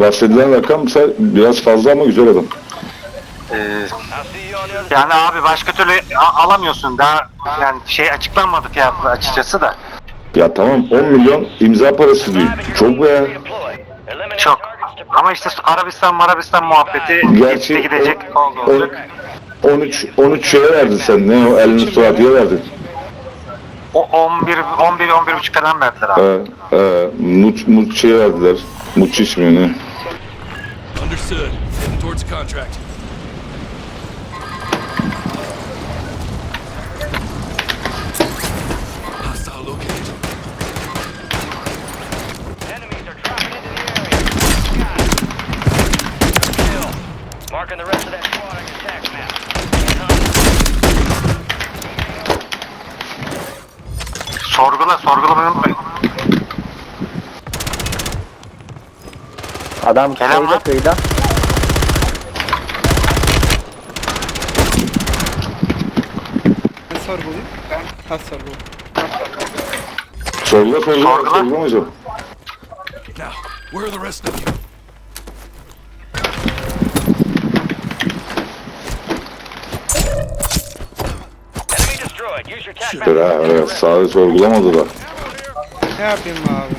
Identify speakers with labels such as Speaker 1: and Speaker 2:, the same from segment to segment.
Speaker 1: bahsedilen rakam biraz fazla ama güzel adam.
Speaker 2: Ee, yani abi başka türlü alamıyorsun daha yani şey açıklanmadı fiyatı açıkçası da.
Speaker 1: Ya tamam 10 milyon imza parası diyor. Çok be ya.
Speaker 2: Çok. Ama işte Arabistan Marabistan muhabbeti
Speaker 1: Gerçi
Speaker 2: gidecek
Speaker 1: o-
Speaker 2: oldu
Speaker 1: o-
Speaker 2: olacak.
Speaker 1: 13 13 şeye verdin sen ne o elini Suadi'ye verdin.
Speaker 2: O 11 11 11 buçuk falan verdiler abi.
Speaker 1: Ee, e, Muç, Muç'e verdiler. Muç ismi ne?
Speaker 3: Understood. Heading towards the contract.
Speaker 2: Sorgula sorgulamayı unutmayın.
Speaker 4: Adam
Speaker 2: Selam
Speaker 4: kıyıda
Speaker 2: lan.
Speaker 4: kıyıda.
Speaker 5: Ben sorgulayayım. Ha sorgula.
Speaker 1: Sorgula sorgula.
Speaker 2: Sorgula.
Speaker 1: Sorgula hocam.
Speaker 3: Now, where are the rest of you?
Speaker 1: Dur ha evet, sağda sorgulamadı da.
Speaker 5: Ne yapayım abi?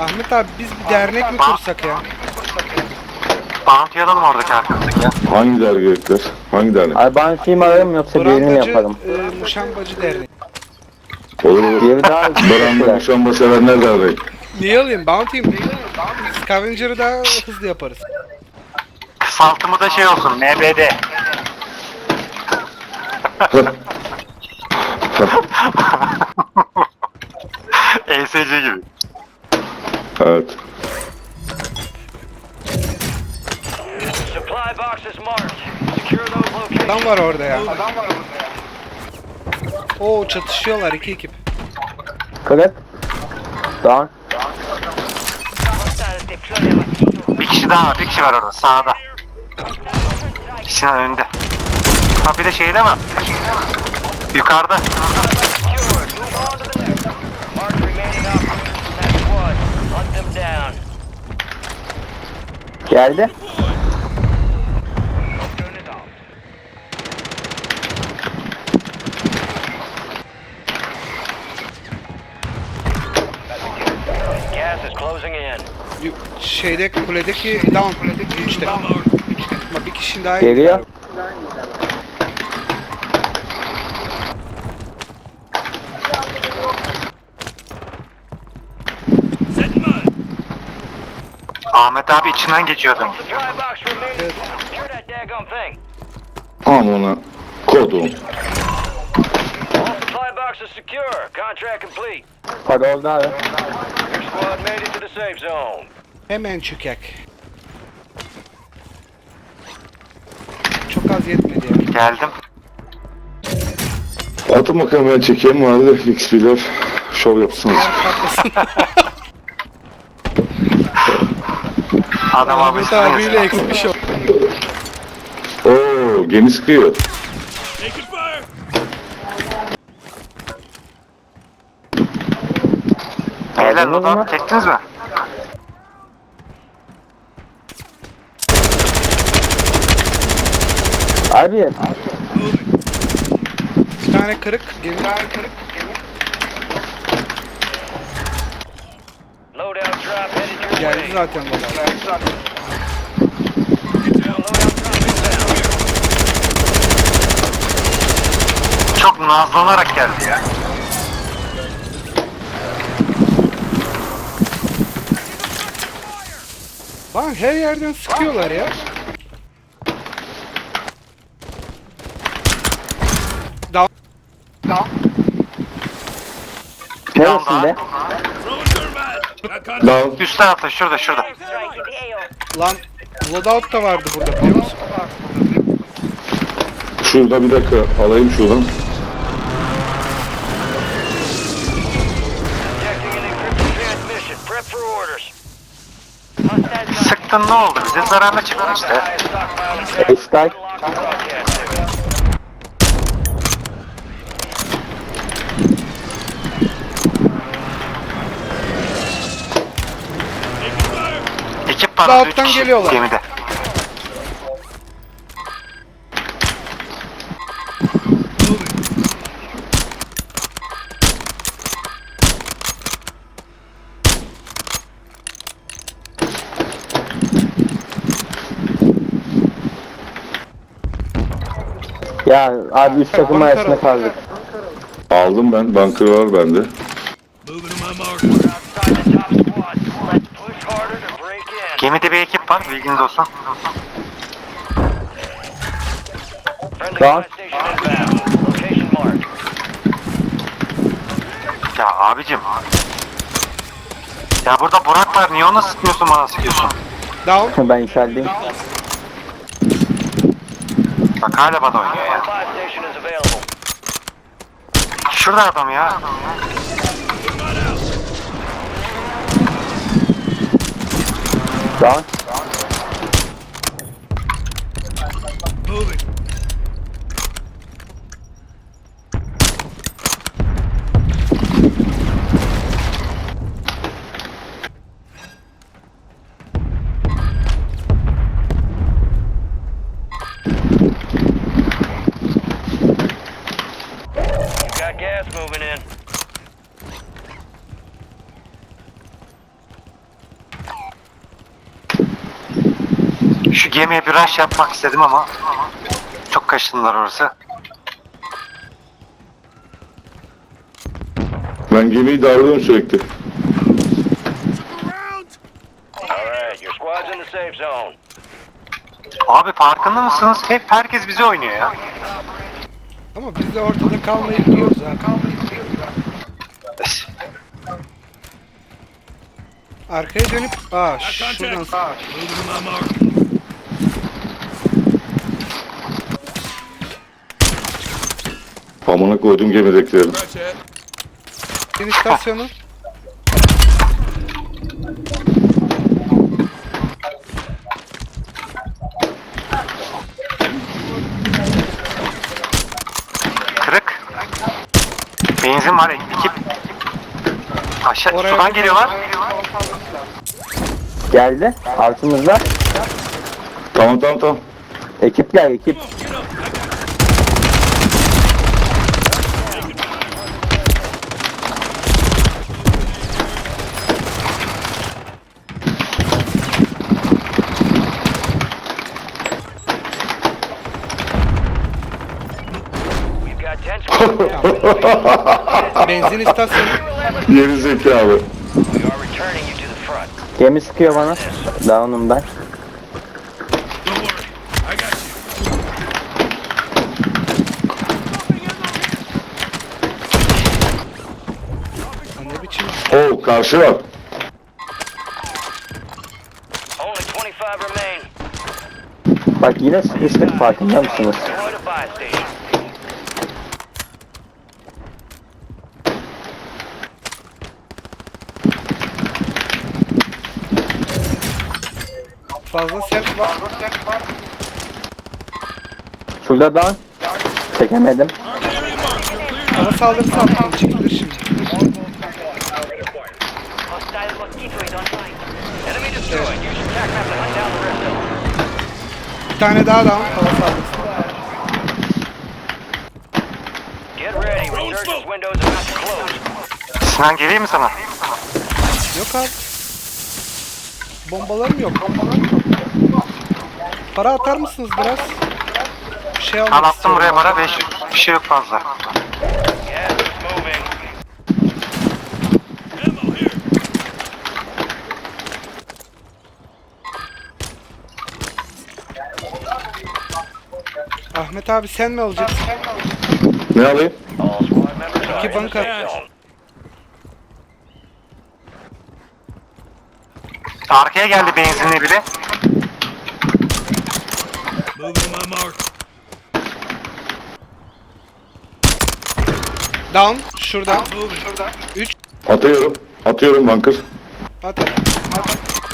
Speaker 5: Ahmet abi biz bir dernek mi kursak ya?
Speaker 2: Bounty alalım oradaki arkadaşlık ya.
Speaker 1: Hangi dergilikler? Hangi dernek?
Speaker 4: Ay ben film ararım yoksa birini
Speaker 5: Brandacı,
Speaker 4: yaparım.
Speaker 5: e, Muşambacı derneği.
Speaker 1: Olur olur.
Speaker 4: Diğeri daha güzel.
Speaker 1: muşamba sevenler derneği.
Speaker 5: Niye alayım? Bounty mi? Scavenger'ı daha hızlı yaparız.
Speaker 2: Saltımı da şey olsun MBD. ESC gibi.
Speaker 1: Evet.
Speaker 6: Supply box is marked. Secure those locations.
Speaker 5: Adam var orada ya. Adam var orada. Oo çatışıyorlar iki ekip.
Speaker 4: Kırık. Down.
Speaker 2: Bir kişi daha var, bir kişi var orada sağda. İkisinin önünde. Ha bir de şeyde mi? Yukarıda.
Speaker 4: Geldi.
Speaker 5: Şeyde kuledeki down. Kuledeki üçte. Bir kişi daha
Speaker 4: Geliyor.
Speaker 2: Ahmet abi içinden geçiyordum.
Speaker 1: Amına kodum.
Speaker 4: Hadi oldu abi.
Speaker 6: Your squad made it to the safe zone.
Speaker 5: Hemen çökek. Az yetmedi ya.
Speaker 2: Geldim.
Speaker 1: Atın bakalım ben çekeyim vardı. XP'ler şov yapsınız.
Speaker 2: Adam abi
Speaker 5: Ahmet abiyle eksilmiş o.
Speaker 1: Oo gemi sıkıyor.
Speaker 2: Beyler loadout
Speaker 4: mı?
Speaker 2: çektiniz mi?
Speaker 4: Abi
Speaker 5: Bir tane kırık. Kırık.
Speaker 6: Drop headed your
Speaker 5: Geldi zaten baba.
Speaker 6: Drop inbound.
Speaker 2: Çok nazlanarak geldi ya.
Speaker 5: Lan her yerden sıkıyorlar ya.
Speaker 4: Neresinde?
Speaker 3: Throwing thermite. Got contact.
Speaker 1: Down.
Speaker 2: Üst tarafta şurada şurada.
Speaker 5: Lan loadout da vardı burada biliyor musun?
Speaker 1: Şurada bir dakika alayım şuradan.
Speaker 6: Detecting an encrypted transmission. Prep for orders.
Speaker 2: Sıktın ne oldu? Bize zararına çıktı işte.
Speaker 4: Sky.
Speaker 6: Lock broadcast
Speaker 5: Alttan
Speaker 2: kişi
Speaker 5: geliyorlar.
Speaker 2: Gemide.
Speaker 4: Ya abi üst takım arasında kaldık.
Speaker 1: Aldım ben. Bunker var bende.
Speaker 3: Moving to my mark.
Speaker 6: Outside the top squad. Let's push harder to break in.
Speaker 2: Gemide bir ekip var bilginiz olsun.
Speaker 6: Marked.
Speaker 2: Ya abicim. Ya burada Burak var niye ona sıkmıyorsun bana sıkıyorsun?
Speaker 5: Down.
Speaker 4: ben içerideyim.
Speaker 2: Bak hala bana oynuyor ya. Şurada adam ya.
Speaker 4: Down.
Speaker 3: Moving.
Speaker 2: Gemiye bir rush yapmak istedim ama çok kaşındılar orası.
Speaker 1: Ben gemiyi darlıyorum sürekli.
Speaker 3: Around.
Speaker 6: Alright, your squad's in the safe zone.
Speaker 2: Abi farkında mısınız? Hep herkes bize oynuyor ya.
Speaker 5: Ama biz de ortada kalmayı biliyoruz ha. Arkaya dönüp aa şuradan
Speaker 3: contact.
Speaker 1: Amına koydum gemidekilerin.
Speaker 5: Yeni istasyonu.
Speaker 2: Kırık. Benzin var ekip. Aşağı
Speaker 5: Oraya-
Speaker 2: sudan geliyorlar.
Speaker 4: Geldi. Altımızda.
Speaker 1: Tamam tamam tamam.
Speaker 4: Ekip gel ekip.
Speaker 5: Benzin istasyonu.
Speaker 1: Geri zekalı.
Speaker 4: Gemi sıkıyor bana. Down'um ben.
Speaker 3: Don't worry. I got you.
Speaker 5: Ha, Ne biçim
Speaker 1: Oo karşı var.
Speaker 6: Only 25 remain.
Speaker 4: Bak yine sıkıştık farkında mısınız?
Speaker 5: Fazla self var.
Speaker 4: Şurada down. Çekemedim.
Speaker 5: Hava saldırısı attım çekilir şimdi. Bir tane daha down
Speaker 6: to close.
Speaker 2: Sinan geleyim mi sana?
Speaker 5: Yok abi. Bombalarım yok. Bombalarım yok. Para atar mısınız biraz? Bir şey almak
Speaker 2: Al attım
Speaker 5: istiyorum.
Speaker 2: buraya para 500 bir şey yok fazla.
Speaker 5: Ahmet abi sen mi alacaksın?
Speaker 1: Ne alayım?
Speaker 5: İki banka.
Speaker 2: Arkaya geldi benzinli biri.
Speaker 5: Down. Şurada. Şurada. 3.
Speaker 1: Atıyorum. Atıyorum bunker.
Speaker 5: At.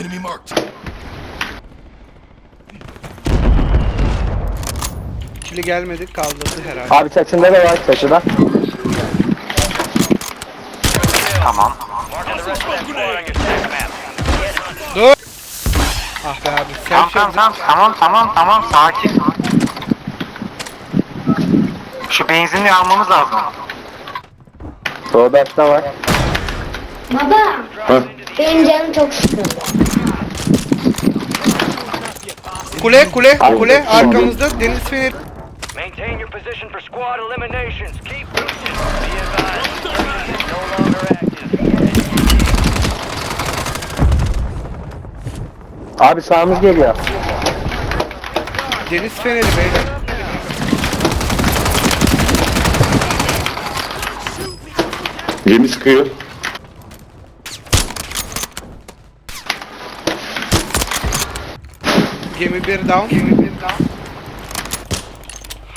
Speaker 3: Enemy marked.
Speaker 5: Kili gelmedi kaldırdı herhalde.
Speaker 4: Abi çaçında da var çaçıda.
Speaker 2: Tamam.
Speaker 5: Ah be abi.
Speaker 2: Tamam tamam tamam tamam tamam tamam sakin. Şu benzinliği almamız lazım.
Speaker 4: Soğudaşta var.
Speaker 7: Baba,
Speaker 1: Heh.
Speaker 7: benim canım çok sıkıldı.
Speaker 5: Kule kule kule arkamızda deniz feneri.
Speaker 6: Maintain your position for squad eliminations. Keep moving. Be advised, no longer active.
Speaker 4: Abi sağımız geliyor.
Speaker 5: Deniz feneri beyler.
Speaker 1: Gemi sıkıyor.
Speaker 5: Gemi bir down. Gemi bir down.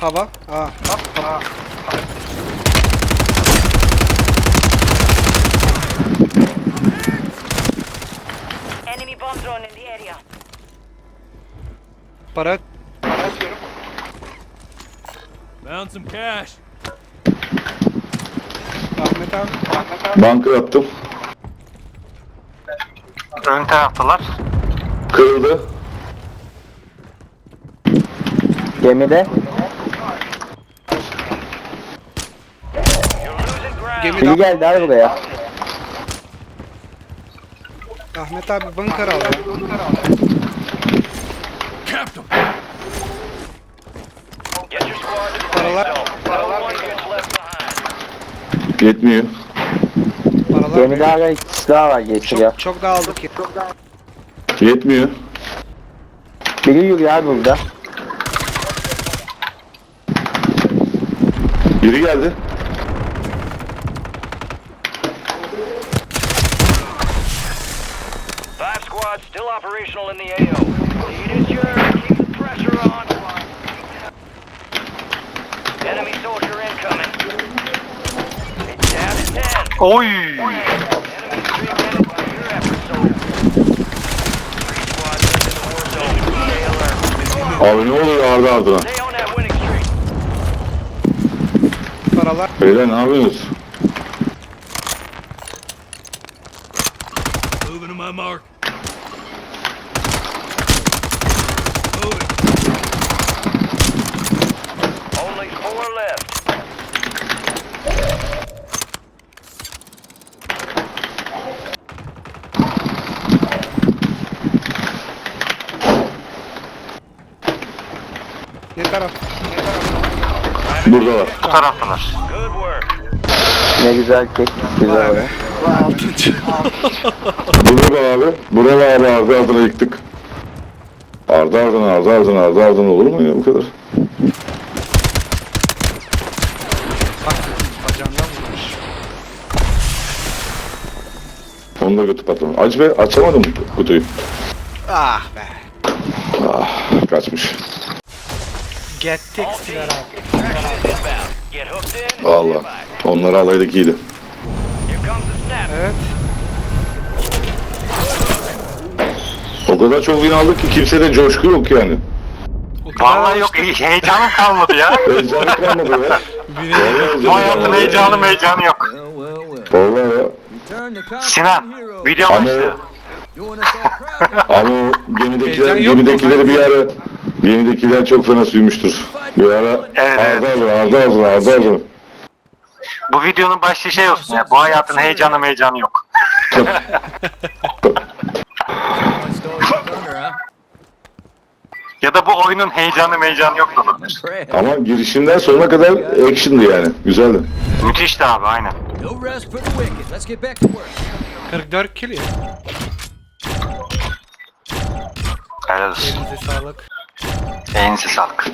Speaker 5: Hava. Aa. Hava.
Speaker 6: Enemy bomb drone in the area.
Speaker 5: Para.
Speaker 3: Found some cash.
Speaker 5: Ahmet abi. Ahmet abi.
Speaker 1: Banka yaptım.
Speaker 2: Ön taraftalar.
Speaker 1: Kırıldı.
Speaker 4: Gemide.
Speaker 6: You're losing ground.
Speaker 5: Gemi
Speaker 4: Biri geldi abi buraya.
Speaker 5: Ahmet abi bunker al ya.
Speaker 3: Capped them.
Speaker 6: Get your squad to the
Speaker 5: Paralar.
Speaker 6: No one gets left behind.
Speaker 1: Yetmiyor.
Speaker 5: Paralar.
Speaker 4: Gemide hala iki kişi daha var geçiriyor.
Speaker 5: Çok, çok dağıldık ya.
Speaker 1: Yetmiyor.
Speaker 4: Biri yürüyor abi burada.
Speaker 1: Biri geldi.
Speaker 6: Five squads still operational in the AO. Lead is yours. Keep the pressure on. Enemy soldier incoming. It's down to ten.
Speaker 2: Oy!
Speaker 6: Enemy three minutes to your effort, soldier. Three squads into the war zone. Stay alert.
Speaker 1: Abi ne oluyor ardı ardına?
Speaker 5: Paralar.
Speaker 1: Beyler ne yapıyorsunuz?
Speaker 2: Taraftalar.
Speaker 6: Good work.
Speaker 4: Ne güzel kek. Güzel abi.
Speaker 1: Burada abi. Burada abi ardı ardına yıktık. Ardı ardına ardı ardına ardı ardına olur mu ya bu kadar?
Speaker 5: Bak bacağından vurmuş.
Speaker 1: Onu da götü patlamış. Acı be açamadım kutuyu.
Speaker 5: Ah be.
Speaker 1: Ah kaçmış.
Speaker 5: Get tekstiler abi.
Speaker 1: Allah. Onları alaydık iyiydi.
Speaker 5: Evet.
Speaker 1: O kadar çok win aldık ki kimsede coşku yok yani.
Speaker 2: Vallahi yok heyecanım kalmadı ya.
Speaker 1: Heyecanı kalmadı ya.
Speaker 2: Bu hayatın
Speaker 1: heyecanı
Speaker 2: heyecanı yok.
Speaker 1: Vallahi ya.
Speaker 2: Sinan, video
Speaker 1: Ama,
Speaker 2: başlıyor.
Speaker 1: ama gemidekiler, gemidekileri bir ara gemidekiler çok fena suymuştur. Bir ara
Speaker 2: Evet,
Speaker 1: ardına ardı ardına.
Speaker 2: Bu videonun başlığı şey olsun ya. Bu hayatın heyecanı heyecanı yok. Ya da bu oyunun heyecanı heyecanı yok da olabilir.
Speaker 1: Ama girişinden sonuna kadar action'dı yani. Güzeldi.
Speaker 2: Müthişti abi aynen.
Speaker 8: No rest for the wicked. Let's get back to work.
Speaker 5: 44 kill ya.
Speaker 2: Helal olsun.
Speaker 5: Elinize sağlık.
Speaker 2: Elinize sağlık.